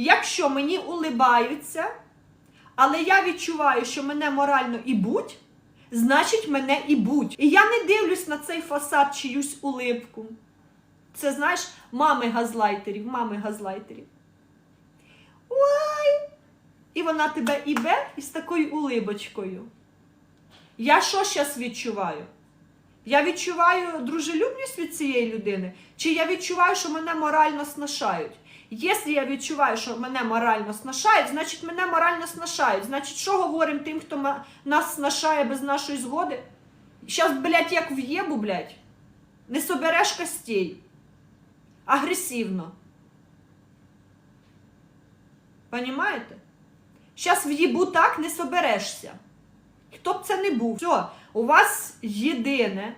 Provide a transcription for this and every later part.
Якщо мені улибаються, але я відчуваю, що мене морально і будь, значить мене і будь. І я не дивлюсь на цей фасад чиюсь улипку. Це знаєш, мами газлайтерів, мами газлайтерів. Ой! І вона тебе ібе із такою улибочкою. Я що зараз відчуваю? Я відчуваю дружелюбність від цієї людини, чи я відчуваю, що мене морально снашають? Якщо я відчуваю, що мене морально снашають, значить мене морально снашають. Значить, що говоримо тим, хто нас снашає без нашої згоди? Щас, блядь, як в'єбу, блядь, не собереш костей. Агресивно. Понімаєте? Щас в'їбу так не соберешся. Хто б це не був. Все, у вас єдине,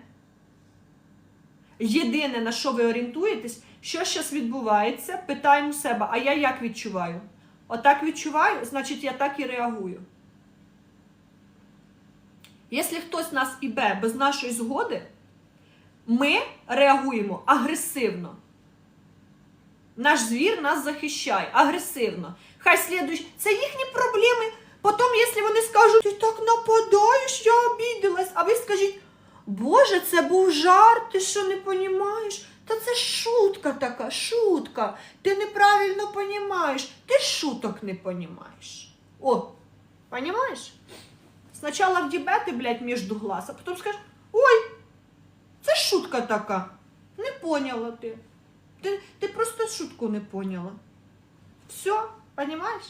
єдине, на що ви орієнтуєтесь, що зараз відбувається, питаємо себе, а я як відчуваю? Отак відчуваю, значить я так і реагую. Якщо хтось нас ібе без нашої згоди, ми реагуємо агресивно. Наш звір нас захищає агресивно. Хай слідують, це їхні проблеми. Потім, якщо вони Боже, це був жарт, ти що не понімаєш? Та це шутка така, шутка. Ти неправильно понімаєш. Ти шуток не понімаєш. О, понімаєш? Спочатку вдібети, блядь, між глаз, а потім скажеш, ой, це шутка така. Не поняла ти. Ти, ти просто шутку не поняла. Все, понимаешь?